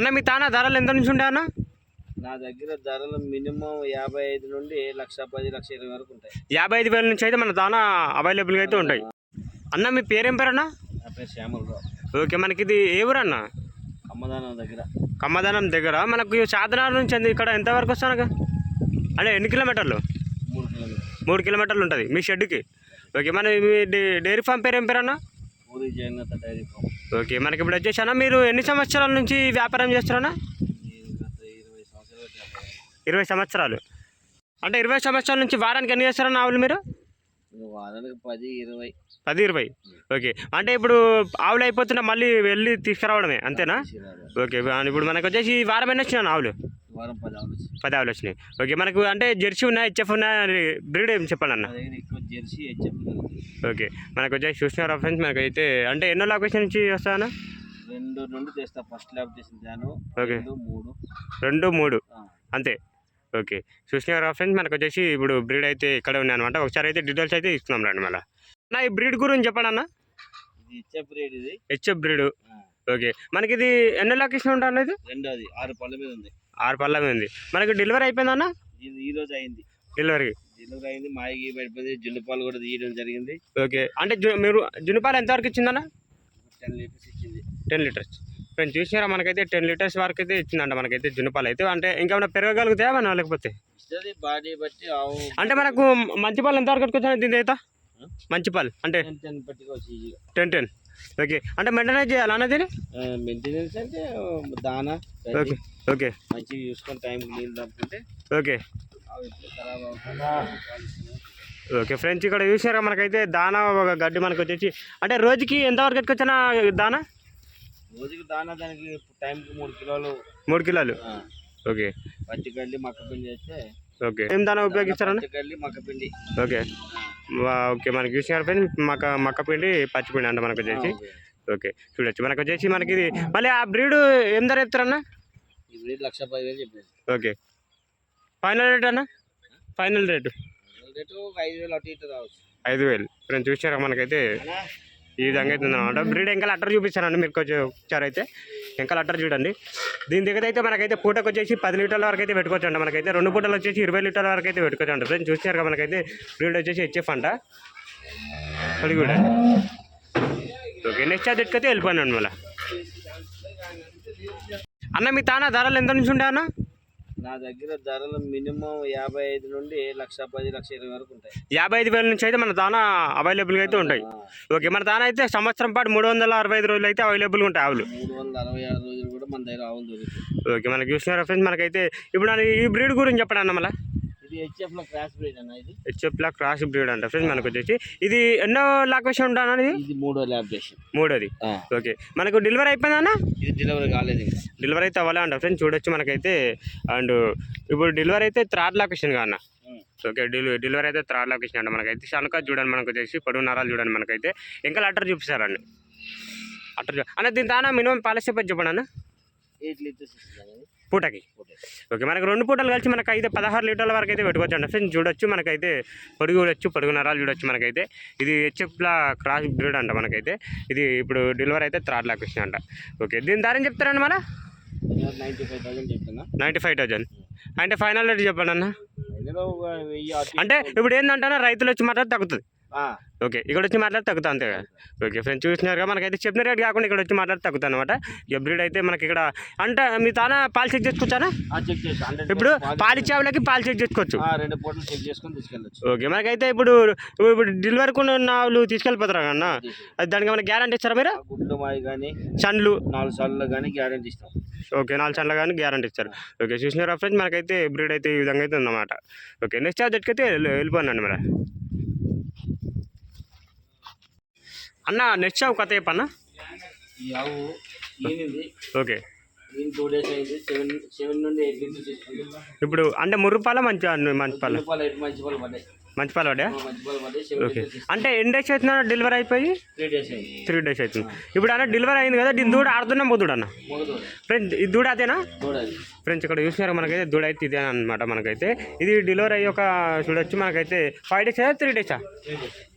అన్న మీ తానా ధరలు ఎంత నుంచి ఉంటాయి అన్న? నా దగ్గర ధరలు మినిమం యాభై ఐదు నుండి లక్ష పది లక్ష ఇరవై వరకు ఉంటాయి. యాభై ఐదు వేల నుంచి అయితే మన దానా అవైలబుల్గా అయితే ఉంటాయి. అన్న మీ పేరేం పేరు అన్న? నా పేరు శ్యామలరావు. ఓకే మనకి ఇది ఏ ఊరు అన్న అమ్మదానం దగ్గర. కమ్మదానం దగ్గర. మనకు చాదనార్ నుంచి అంది ఇక్కడ ఎంతవరకు వస్తాను అంటే ఎన్ని కిలోమీటర్లు? మూడు కిలోమీటర్లు. మూడు కిలోమీటర్లు ఉంటుంది మీ షెడ్కి ఓకే మన మీ డైరీ ఫామ్ పేరు ఏం పేరు అన్న? Puri Jagannatha dairy farm. Okay మనకి ఇప్పుడు వచ్చేసి అన్న మీరు ఎన్ని సంవత్సరాల నుంచి వ్యాపారం చేస్తారన్నా ఇరవై సంవత్సరాలు. అంటే ఇరవై సంవత్సరాల నుంచి వారానికి ఎన్ని చేస్తారన్న ఆవులు మీరు? వారానికి పది ఇరవై. పది ఇరవై. ఓకే అంటే ఇప్పుడు ఆవులు అయిపోతున్నా మళ్ళీ వెళ్ళి తీసుకురావడమే అంతేనా. ఓకే ఇప్పుడు మనకు వచ్చేసి వారం ఎన్ని వచ్చినాయి ఆవులు? పది ఆవులు వచ్చాయి. పది ఆవులు వచ్చినాయి ఓకే మనకు అంటే జెర్సీ ఉన్నాయి హెచ్ఎఫ్ ఉన్నాయి బ్రీడ్ ఏం చెప్పండి అన్న నా దగ్గర ఎక్కువ జెర్సీ హెచ్ఎఫ్. ఓకే మనకు వచ్చేసి చూసినారా ఫ్రెండ్స్ మనకు అయితే అంటే ఎన్నో లొకేషన్ నుంచి వస్తానా రెండు నుండి తెస్తా ఫస్ట్ ల్యాబ్ ఓకే. రెండు మూడు. రెండు మూడు. అంతే. ఓకే చూసినారా ఫ్రెండ్స్ మనకు వచ్చేసి ఇప్పుడు బ్రీడ్ అయితే ఇక్కడ ఉన్నాయి అనమాట ఒకసారి అయితే డీటెయిల్స్ అయితే ఇస్తున్నాం రండి మళ్ళీ. నా ఈ బ్రీడ్ గురించి చెప్పండి అన్న? ఇది హెచ్ఎఫ్ రేట్ ఇది. HF breed. ఓకే మనకి ఇది ఎన్నో లొకేషన్ ఉంటుంది ఇది? రెండోది ఆరు పళ్ళ మీద ఉంది. ఆరు పళ్ళ మీద ఉంది. మనకి డెలివరీ అయిపోయిందా అన్న? ఈ రోజు అయింది. డెలివరీ డెలివరీ అయింది. మాయికి పడిపోయింది. జున్నుపాలు కూడా తీయడం జరిగింది. ఓకే అంటే మీరు జునుపాలు ఎంతవరకు ఇచ్చిందన్న టెన్ లీటర్స్ ఇచ్చింది. Ten litres. ఫ్రెండ్స్ చూసినారా? మనకైతే టెన్ లీటర్స్ వరకు అయితే ఇచ్చిందంట మనకైతే జునుపాలు అయితే అంటే ఇంకేమైనా పెరగగలుగుతాయా మనం లేకపోతే? బాడీ బట్టి అంటే మనకు మంచి పాలు ఎంతవరకు కట్టుకొచ్చాను దీని అయితే మంచి పాలు. అంటే టెన్ టెన్. ఓకే. అంటే మెయింటెనెన్స్ చేయాలా అన్న దీన్ని? మెయింటెనెన్స్ అంటే దానా ఓకే ఓకే. మంచిగా చూసుకొని టైంకి నీళ్ళు తప్పుకుంటే ఓకే. ఓకే ఫ్రెండ్స్ ఇక్కడ చూసారా? మనకైతే దానా ఒక గడ్డి మనకు వచ్చేసి అంటే రోజుకి ఎంతవరకు కట్టుకొచ్చిన దానా? రోజుకి దానా దానికి టైంకి మూడు కిలోలు. మూడు కిలోలు. ఓకే. పచ్చి గడ్డి మక్క పిండి చేస్తే ఓకే. ఏం దానా ఉపయోగిస్తారన్న? పచ్చి గడ్డి మక్క పిండి. ఓకే. వా- ఓకే. మనకి చూసినారు ఫ్రెండ్స్ మక్క మక్క పిండి పచ్చి పిండి అంట మనకు వచ్చేసి. ఓకే. చూడొచ్చు. మనకు వచ్చేసి మనకి ఇది మళ్ళీ ఆ బ్రీడ్ ఏం ధర చెప్తారన్న? లక్ష ఓకే. ఫైనల్ రేట్ అన్న? Final rate? ఐదు వేలు అటు ఇటు రావచ్చు. ఐదు వేలు. ఫ్రెండ్స్ చూసారా మనకైతే? ఈ విధంగా అయితే ఉందన్నమాట. బ్రీడ్ ఇంకా అట్టర్ చూపిస్తానండి మీరు కొంచెం ఒకసారి అయితే. ఇంకా అట్టర్ చూడండి. దీని దగ్గర అయితే మనకైతే పూటకు వచ్చేసి పది లీటర్ల వరకు అయితే పెట్టుకోవచ్చు అండి మనకైతే రెండు పూటలు వచ్చేసి ఇరవై లీటర్ల వరకు అయితే పెట్టుకోవచ్చు అండి ఫ్రెండ్స్ కదా మనకైతే బ్రీడ్ వచ్చేసి హెచ్ఎఫ్ అంట. అది కూడా. ఓకే నెక్స్ట్ అది ఎట్టుకైతే వెళ్ళిపోయాను మళ్ళీ. అన్న మీ తానా ధరలు ఎంత నుంచి ఉండే అన్న నా దగ్గర ధరలు మినిమం యాభై ఐదు నుండి లక్ష పది లక్ష ఇరవై వరకు ఉంటాయి. యాభై ఐదు వేల నుంచి అయితే మన దానా అవైలబుల్గా అయితే ఉంటాయి. ఓకే మన దానా అయితే సంవత్సరం పాటు మూడు వందల అరవై ఐదు రోజులు అయితే అవైలబుల్గా ఉంటాయి ఆవులు. మూడు వందల అరవై ఆరు రోజులు కూడా మన దగ్గర ఆవులు దొరుకుతాయి. ఓకే మనకి చూసిన ఫ్రెండ్స్ మనకైతే ఇప్పుడు ఈ బ్రీడ్ గురించి చెప్పండి అన్న మళ్ళీ. ఇది హెచ్ఎఫ్లో క్రాస్ బ్రీడ్ అన్న ఇది. హెచ్ఎఫ్లా క్రాస్ బ్రీడ్ అంట. ఫ్రెండ్స్ మనకు వచ్చేసి ఇది ఎన్నో లాక్వేషన్ ఉంటాను ఇది? మూడో ల్యాబ్ మూడోది. ఓకే మనకు డెలివరీ అయిపోయిందా అన్న? ఇది డెలివరీ కాలేదు డెలివరీ అయితే అవ్వాలే అంట. ఫ్రెండ్స్ చూడొచ్చు మనకైతే. అండ్ ఇప్పుడు డెలివరీ అయితే థర్డ్ లొకేషన్ అన్న. ఉం. ఓకే డెలివరీ డెలివరీ అయితే థర్డ్ లొకేషన్ అంట మనకైతే. శనక చూడండి మనకు వచ్చేసి పొడుగు నరాలు చూడండి మనకైతే. ఇంకా లెటర్ చూపిస్తారండి. అట్టర్ చూ అన్న దీని తానా మినిమం పాలసీ చెప్పండి అన్న. Eight litres. పూటకి. ఓకే మనకు రెండు పూటలు కలిసి మనకు అయితే పదహారు లీటర్ల వరకు అయితే పెట్టుకోవచ్చు అండి ఫ్రెండ్స్ చూడొచ్చు మనకైతే పొడుగు చూడొచ్చు పొడుగు నరాలు చూడొచ్చు మనకైతే. ఇది హెచ్ఎఫ్లా క్రాస్ బ్రీడ్ అంట మనకైతే. ఇది ఇప్పుడు డెలివరీ అయితే థర్డ్ లాక్ వచ్చిన అంట. ఓకే దీని ధర ఏం చెప్తారండి మన నైంటీ ఫైవ్ థౌజండ్ అంటే ఫైనల్ రేట్ చెప్పండి అన్న. అటు ఇప్పుడు ఏంటంటే రైతులు వచ్చి మాట్లాడితే తగ్గుతుంది. ఓకే ఇక్కడ వచ్చి మాట్లాడితే తగ్గుతుంది అంతే కదా? ఓకే ఫ్రెండ్స్ చూసినారుగా మనకైతే చెప్పిన రేట్ కాకుండా ఇక్కడ వచ్చి మాట్లాడితే తగ్గుతుంది అనమాట ఇక బ్రీడ్ అయితే మనకి ఇక్కడ అంటే మీ తాన పాలు చెక్ చేసుకోవచ్చానా ఇప్పుడు పాలిచ్చే వాళ్ళకి పాలు చెక్ చేసుకోవచ్చు. రెండు పూటలు చెక్ చేసుకొని తీసుకెళ్ళచ్చు. ఓకే మనకైతే ఇప్పుడు ఇప్పుడు డెలివరీ ఉన్న వాళ్ళు తీసుకెళ్ళిపోతారా అన్న? అది దానికి ఏమైనా గ్యారంటీ ఇస్తారా మీరు? గుడ్లు మాయి కానీ చండ్లు. నాలుగు సార్లు కానీ గ్యారెంటీ ఇస్తాం. ఓకే నాలుగు చండ్ల కానీ గ్యారంటీ ఇస్తారు. ఓకే చూసినారా ఫ్రెండ్స్ మనకైతే బ్రీడ్ అయితే ఈ విధంగా అయితే ఉందన్నమాట. ఓకే నెక్స్ట్ చార్జెట్కి అయితే వెళ్ళి- వెళ్ళిపోనండి మరి. అన్న నెక్స్ట్ షాప్ కథ చెప్పన్న? ఓకే. టూ డేస్ అయింది. సెవెన్ సెవెన్ నుండి ఎయిట్ ఇప్పుడు అంటే ముర్రు పాల మంచి మంచి పాల మంచి పాలు పడ్డాయి. మంచి పడ్డా ఓకే. అంటే ఎన్ని డేస్ అవుతుందా డెలివరీ అయిపోయి? త్రీ డేస్ అయింది అవుతుంది ఇప్పుడు అన్న డెలివరీ అయింది కదా దీని దూడ ఆడుతున్నాం పోతుడు అన్న. మగ దూడ ఫ్రెండ్ ఈ దూడ అదేనా? ఫ్రెండ్స్ ఇక్కడ చూసినారు మనకైతే దూడ అయితే ఇదే అనమాట మనకైతే. ఇది డెలివరీ అయ్యి ఒక చూడొచ్చు మనకైతే. ఫైవ్ డేసా త్రీ డేసా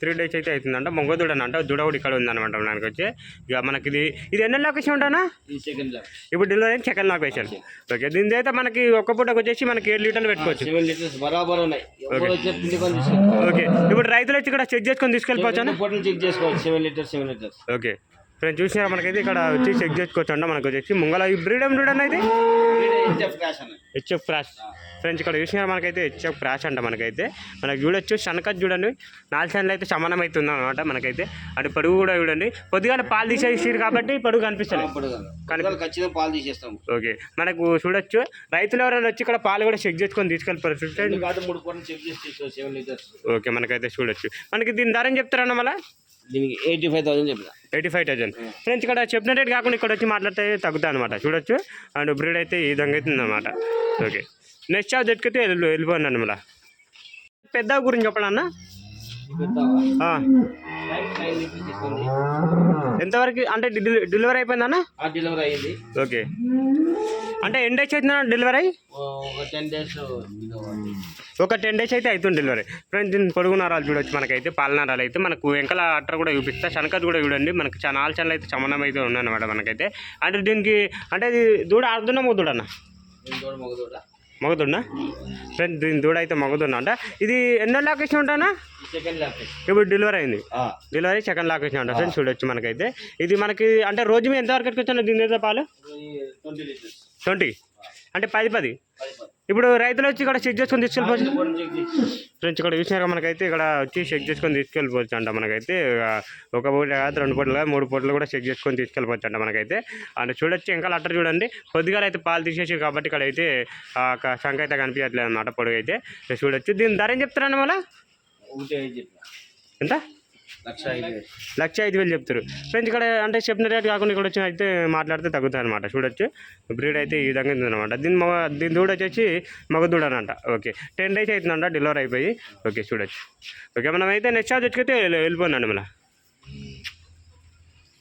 త్రీ డేస్ అయితే అవుతుందంట మొగ్గ దూడ అంట. దూడ కూడా ఇక్కడ ఉందన్నమాట మనకి వచ్చి. ఇక మనకి ఇది ఇది ఎన్నో లొకేషన్ ఉంటానా? ఇప్పుడు డెలివరీ సెకండ్ లొకేషన్ ఓకే దీని అయితే మనకి ఒక్క పూటకు వచ్చేసి మనకి ఏడు లీటర్లు పెట్టుకోవచ్చు. బరాబర్ ఉన్నాయి. ఓకే. ఇప్పుడు రైతులు వచ్చి ఇక్కడ చెక్ చేసుకొని తీసుకెళ్ళిపోవచ్చా చెక్ చేసుకోవచ్చు. Seven litres seven litres okay. Friends చూసినా మనకైతే ఇక్కడ వచ్చి చెక్ చేసుకోవచ్చు అంట మనకు వచ్చేసి ముంగల ఈ బ్రీడ్ ఏం బ్రీడ్ అనేది హెచ్ఎఫ్ క్రాష్ ఫ్రెండ్స్ ఇక్కడ చూసినా మనకైతే హెచ్ఎఫ్ క్రాష్ అంట మనకైతే. మనకి చూడొచ్చు శనకత్ చూడండి. నాలుగు సైన్లు అయితే సమానం అవుతుంది అనమాట మనకైతే. అంటే పడుగు కూడా చూడండి. కొద్దిగా పాలు తీసేసారు కాబట్టి పడుగు కనిపిస్తుంది పాలు తీసేస్తాం ఓకే. మనకు చూడొచ్చు రైతులు ఎవరైనా వచ్చి ఇక్కడ పాలు కూడా చెక్ చేసుకొని లీటర్స్. ఓకే మనకైతే చూడొచ్చు. మనకి దీని ధర చెప్తారన్న మళ్ళీ? దీనికి ఎయిటీ ఫైవ్ థౌసండ్ చెప్పిన ఎయిటీ ఫైవ్ థౌసండ్ ఫ్రెండ్స్ ఇక్కడ చెప్పిన రేట్ కాకుండా ఇక్కడ వచ్చి మాట్లాడితే తగ్గుతా అనమాట చూడొచ్చు అండ్ బ్రీడ్ అయితే ఈ విధంగా అవుతుంది అనమాట ఓకే నెక్స్ట్ షాప్ దగ్గరికి వెళ్ళి వెళ్ళిపోండి అనమాట పెద్ద గురించి చెప్పడన్నా ఎంతవరకు అంటే డెలి- డెలివరీ అయిపోయిందన్న డెలివరీ అయ్యింది ఓకే అంటే ఎన్ని డేస్ అవుతుందా డెలివరీ ఒక టెన్ డేస్ ఒక టెన్ డేస్ అయితే అవుతుంది డెలివరీ ఫ్రెండ్స్ దీని పొడుగు నరాలు చూడొచ్చు మనకైతే పాల నరాలు అయితే. మనకు వెంకల అట్టర్ కూడా చూపిస్తా. శనకత్ కూడా చూడండి. మనకి చాలా నాలుగు ఛానల్ అయితే సమానం అయితే ఉన్నాయన్నమాట మనకైతే. అంటే దీనికి అంటే ఇది దూడ మొగుదూడన్న మగదూడ మగదున్నా ఫ్రెండ్స్ దీని దూడ అయితే మగదున్నా అంట. ఇది ఎన్నో లొకేషన్ ఉంటానా ఇప్పుడు డెలివరీ అయింది. డెలివరీ సెకండ్ లొకేషన్ అంట. ఫ్రెండ్స్ చూడొచ్చు మనకైతే. ఇది మనకి అంటే రోజు మీద ఎంతవరకు ఎట్టుకొచ్చాను దీని మీద పాలు? ట్వంటీ. అంటే పది పది. ఇప్పుడు రైతులు వచ్చి ఇక్కడ చెక్ చేసుకొని తీసుకెళ్ళిపోవచ్చు. ఫ్రెండ్స్ ఇక్కడ చూసినాక మనకైతే ఇక్కడ వచ్చి చెక్ చేసుకొని తీసుకెళ్ళిపోవచ్చు అంట మనకైతే. ఒక పూట కాదు రెండు పూటలు కాదు మూడు పూటలు కూడా చెక్ చేసుకొని తీసుకెళ్ళిపోవచ్చు అంట మనకైతే. అండ్ చూడొచ్చు ఇంకా లెటర్ చూడండి. కొద్దిగా అయితే పాలు తీసేసి కాబట్టి ఇక్కడ అయితే ఆ శంఖ అయితే కనిపించట్లేదు అనమాట పొడుగు అయితే చూడొచ్చు దీని ధర ఏం చెప్తారన్న మళ్ళీ? ఎంత? లక్ష ఐదు వేలు. చెప్తారు. ఫ్రెండ్స్ ఇక్కడ అంటే చెప్పిన రేట్ కాకుండా ఇక్కడ వచ్చి అయితే మాట్లాడితే తగ్గుతాయి అనమాట చూడొచ్చు. బ్రీడ్ అయితే ఈ విధంగా ఉందన్నమాట దీని మగ దీని దూడ వచ్చేసి మగ దూడ అనంట ఓకే. టెన్ డేస్ అవుతుందంట డెలివరీ అయిపోయి. ఓకే చూడొచ్చు. ఓకే మనం అయితే నెక్స్ట్ చార్జ్ వచ్చి వెళ్ళిపోయిందండి మళ్ళీ.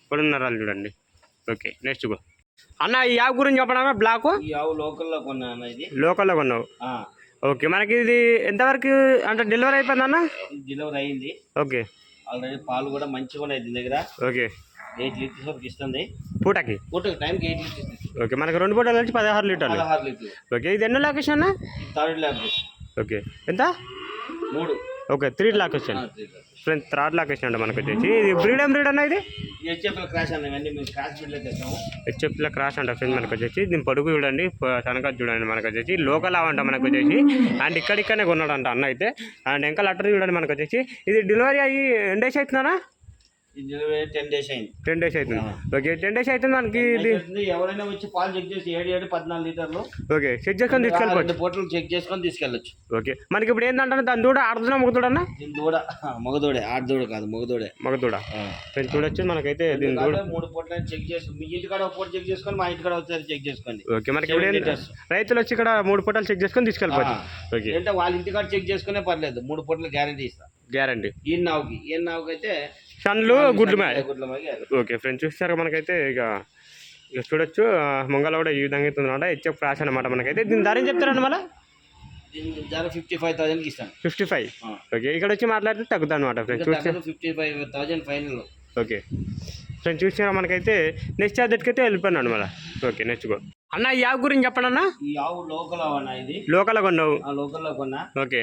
ఇప్పుడున్నారాలు చూడండి. Okay next go. అన్న ఈ యాప్ గురించి చెప్పడన్నా బ్లాక్? లోకల్లో కొన్నా అన్న ఇది. లోకల్లో కొన్నావు? ఓకే మనకి ఇది ఎంతవరకు అంటే డెలివరీ అయిపోయిందన్న ఇది డెలివరీ అయింది. ఓకే. ఆల్రెడీ పాలు కూడా మంచిగా ఉన్నాయి దీని దగ్గర. ఓకే. ఎయిట్ లీటర్స్ వరకు ఇస్తుంది. పూటకి? పూట టైంకి ఎయిట్ లీటర్స్ ఓకే మనకి రెండు పూటల నుంచి పదహారు లీటర్లు. పదహారు లీటర్లు. ఓకే ఇది ఎన్నో లొకేషన్ అన్న? థర్డ్ ల్యాబ్ ఓకే ఎంత? మూడు. Okay three location labs. Friends third location అండి మనకు వచ్చేసి. ఇది బ్రీడ్ ఏం బ్రీడ్ అన్న ఇది? హెచ్ఎఫ్లో క్రాష్ అంట ఫ్రెండ్స్ మనకు వచ్చేసి. దీని పొడుగు చూడండి శనగ చూడండి మనకు వచ్చేసి. లోకల్ అంట మనకు వచ్చేసి. అండ్ ఇక్కడిక్కడనే కొన్నాడంట అన్న అయితే. అండ్ ఇంకా లెటర్ చూడండి మనకు వచ్చేసి. ఇది డెలివరీ అయ్యి ఎన్ని డేస్ అవుతుందా ఇది డెలివరీ టెన్ డేస్ అయింది. టెన్ డేస్ అవుతుంది. ఓకే టెన్ డేస్ అవుతుంది మనకి. ఎవరైనా వచ్చి పాలు చెక్ చేసి ఏడు ఏడు పద్నాలుగు లీటర్లు ఓకే చెక్ చేసుకొని తీసుకెళ్ళిపోవచ్చు. పూటలు చెక్ చేసుకొని తీసుకెళ్ళొచ్చు. ఓకే మనకి ఇప్పుడు ఏంటంటే దాని దూడ ఆడుతున్నా మగదూడన్నా? దీని దూడ మగదూడే ఆడ దూడ కాదు మగదూడే. మగదూడ. ఫ్రెండ్స్ చూడొచ్చు మనకైతే దీని దూడ. మూడు పూటలు చెక్ చేసి మీ ఇంటికాడ ఒక పూట చెక్ చేసుకొని మా ఇంటికాడ ఒకసారి చెక్ చేసుకోండి. ఓకే మనకి ఇప్పుడు. రైతులు వచ్చి ఇక్కడ మూడు పూటలు చెక్ చేసుకొని తీసుకెళ్ళిపోవచ్చు ఓకే ఏంటంటే వాళ్ళ ఇంటికాడ చెక్ చేసుకునే పర్లేదు. మూడు పూటలు గ్యారంటీ ఇస్తా. గ్యారంటీ ఈ నావుకి ఈ నావుకి అయితే సన్లు గుడ్లు మే గుడ్ల మాగి అది. ఓకే ఫ్రెండ్స్ చూస్తారు మనకైతే ఇక ఇక చూడొచ్చు. ఆ, ముంగల కూడా ఈ విధంగా అవుతుంది అనమాట హెచ్ఎఫ్ క్రాష్ అనమాట మనకైతే. దీని ధర ఏం చెప్తారండి మళ్ళీ? ఫిఫ్టీ ఫైవ్ థౌసండ్కి ఇస్తాను ఫిఫ్టీ ఫైవ్. ఓకే ఇక్కడ వచ్చి మాట్లాడితే తగ్గుతా అనమాట ఫ్రెండ్స్ చూస్తే. Fifty five thousand final okay. Friends చూసారా మనకైతే? నెక్స్ట్ చార్జెట్కి అయితే వెళ్ళిపోయినాడు మళ్ళీ. Okay next go. అన్న ఈ యాప్ గురించి చెప్పండి అన్న. ఈ ఆవు లోకల్ ఆవు అన్న ఇది. లోకల్ కొన్నావు. ఆ లోకల్లో కొన్నా. ఓకే.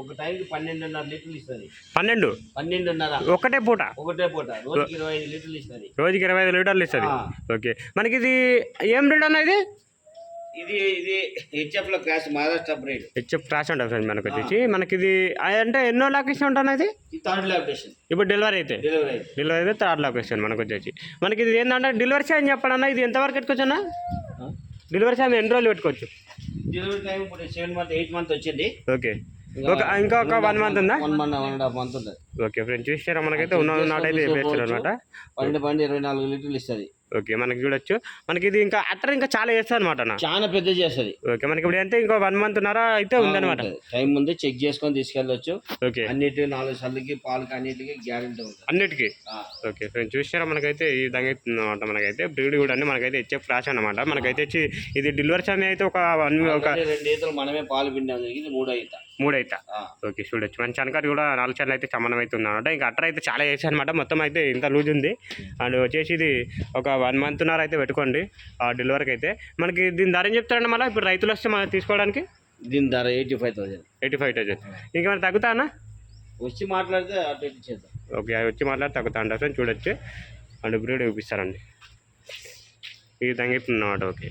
ఒక టైంకి పన్నెండున్నర లీటర్లు ఇస్తుంది. పన్నెండు? పన్నెండున్నర. ఒకటే పూట? ఒకటే పూట. రోజుకి ఇరవై ఐదు లీటర్లు ఇస్తుంది. రోజుకి ఇరవై ఐదు లీటర్లు ఇస్తుంది? ఆ. ఓకే. మనకి ఇది ఏం బ్రీడ్ అన్న ఇది? ఇది ఇది హెచ్ఎఫ్లో cross Maharashtra breed. HF cross ఉంటుంది ఫ్రెండ్ మనకు వచ్చేసి. మనకి ఇది అంటే ఎన్నో లొకేషన్ ఉంటుంది ఇది? థర్డ్ ల్యాబిటేషన్ ఇప్పుడు డెలివరీ అయితే? డెలివరీ అయితే. థర్డ్ లొకేషన్ మనకు వచ్చేసి. మనకి ఇది ఏంటంటే డెలివరీ ఛార్జ్ చెప్పండి అన్న. ఇది ఎంతవరకు పెట్టుకోవచ్చు అన్న? డెలివరీ ఛార్జ్ ఎన్ని రోజులు పెట్టుకోవచ్చు? డెలివరీ టైం ఇప్పుడు సెవెన్ మంత్ ఎయిట్ మంత్ వచ్చింది. ఓకే. ఒక ఇంకా ఒక వన్ మంత్ ఉందా? One month one and half month ఉంటుంది. ఓకే ఫ్రెండ్ చూసారా మనకైతే? ఉన్న నాట్ అయితే చెప్పేస్తారు అనమాట పన్నెండు పన్నెండు ఇరవై నాలుగు లీటర్లు ఇస్తుంది. ఓకే మనకి చూడొచ్చు. మనకి ఇది ఇంకా అట్టర్ ఇంకా చాలా చేస్తుంది అనమాట అన్న. చాలా పెద్ద చేస్తుంది. ఓకే మనకి ఇప్పుడు అంటే ఇంకో వన్ మంత్ ఉన్నారా అయితే ఉందన్నమాట. టైం ముందే చెక్ చేసుకొని తీసుకెళ్ళొచ్చు. ఓకే. అన్నిటి నాలుగు సార్లకి పాలకి అన్నిటికీ గ్యారెంటీ ఉంటుంది. అన్నిటికీ? ఓకే ఫ్రెండ్స్ చూసినారా మనకైతే ఈ విధంగా అనమాట మనకైతే. బ్రీడ్ కూడా అండి మనకైతే ఇచ్చే ఫ్లాష్ అనమాట మనకైతే వచ్చి ఇది డెలివరీ సమయం అయితే ఒక వన్ ఒక రెండు ఈతలు మనమే పాలు పిండాం జరిగింది మూడో ఈత. మూడు అయితే ఆ, ఓకే చూడొచ్చు. మంచి అనకాడి కూడా నాలుగు చార్లు అయితే సమానం అయితే ఉందన్నమాట. ఇంకా అట్టర్ అయితే చాలా చేసి అనమాట మొత్తం అయితే ఇంత లూజ్ ఉంది. అండ్ వచ్చేసి ఇది ఒక వన్ మంత్ ఉన్నర అయితే పెట్టుకోండి ఆ డెలివరీకి అయితే. మనకి దీని ధర ఏం చెప్తారండి మళ్ళీ? ఇప్పుడు రైతులు వస్తే మనం తీసుకోవడానికి? దీని ధర eighty five thousand. Eighty five thousand. ఇంకేమైనా తగ్గుతా అన్న? వచ్చి మాట్లాడితే అటు ఇటు చేద్దాం. ఓకే అవి వచ్చి మాట్లాడి తగ్గుతా అంటారు. చూడొచ్చు. అండ్ బ్రీడ్ చూపిస్తారండి. ఈ విధంగా ఇప్పుడు ఓకే.